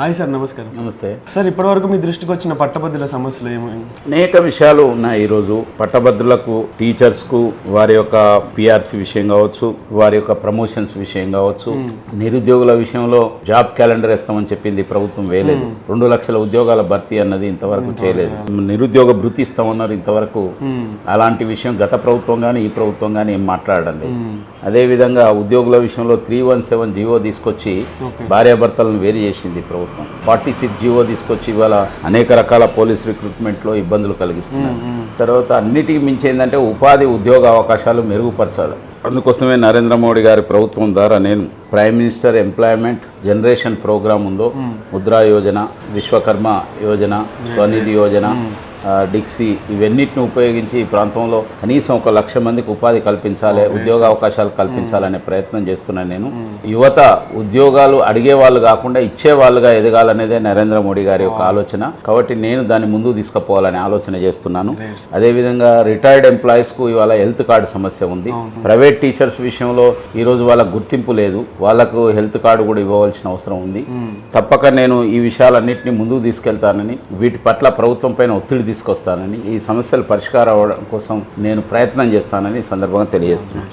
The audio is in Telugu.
హాయ్ సార్ నమస్కారం. నమస్తే. సార్ ఇప్పటివరకు మీ దృష్టికి వచ్చిన పట్టభద్రుల సమస్యలు ఏమైంది అనేక విషయాలు ఉన్నాయి ఈరోజు. పట్టభద్రులకు టీచర్స్కు వారి యొక్క పిఆర్సి విషయం కావచ్చు వారి యొక్క ప్రమోషన్స్ విషయం కావచ్చు. నిరుద్యోగుల విషయంలో జాబ్ క్యాలెండర్ ఇస్తామని చెప్పింది ప్రభుత్వం వేయలేదు. రెండు లక్షల ఉద్యోగాల భర్తీ అన్నది ఇంతవరకు చేయలేదు. నిరుద్యోగ భృతి ఇస్తామన్నారు ఇంతవరకు. అలాంటి విషయం గత ప్రభుత్వం కానీ ఈ ప్రభుత్వం కానీ ఏం మాట్లాడడం అదేవిధంగా ఉద్యోగుల విషయంలో త్రీ వన్ సెవెన్ జీవో తీసుకొచ్చి భార్యాభర్తలను వేరు చేసింది ప్రభుత్వం. ఫార్టీ సిక్స్ జీవో తీసుకొచ్చి ఇవాళ అనేక రకాల పోలీస్ రిక్రూట్మెంట్లో ఇబ్బందులు కలిగిస్తున్నారు తర్వాత అన్నిటికీ మించి ఏంటంటే ఉపాధి ఉద్యోగ అవకాశాలు మెరుగుపరచాలి. అందుకోసమే నరేంద్ర మోడీ గారి ప్రభుత్వం ద్వారా నేను prime minister employment generation programme ఉందో ముద్రా యోజన విశ్వకర్మ యోజన స్వనిధి యోజన డిక్సీ ఇవన్నిటిని ఉపయోగించి ఈ ప్రాంతంలో కనీసం ఒక లక్ష మందికి ఉపాధి కల్పించాలి ఉద్యోగ అవకాశాలు కల్పించాలనే ప్రయత్నం చేస్తున్నాను నేను. యువత ఉద్యోగాలు అడిగే వాళ్ళు కాకుండా ఇచ్చే వాళ్ళుగా ఎదగాలనేదే నరేంద్ర మోడీ గారి యొక్క ఆలోచన. కాబట్టి నేను దాన్ని ముందుకు తీసుకుపోవాలనే ఆలోచన చేస్తున్నాను. అదేవిధంగా రిటైర్డ్ ఎంప్లాయీస్కు ఇవాళ హెల్త్ కార్డు సమస్య ఉంది. ప్రైవేట్ టీచర్స్ విషయంలో ఈరోజు వాళ్ళకు గుర్తింపు లేదు. వాళ్ళకు హెల్త్ కార్డు కూడా ఇవ్వవలసిన అవసరం ఉంది. తప్పక నేను ఈ విషయాలన్నింటినీ ముందుకు తీసుకెళ్తానని వీటి పట్ల ప్రభుత్వం పైన ఒత్తిడి తీసుకొస్తానని ఈ సమస్యలు పరిష్కారం అవ్వడం కోసం నేను ప్రయత్నం చేస్తానని సందర్భంగా తెలియజేస్తున్నాను.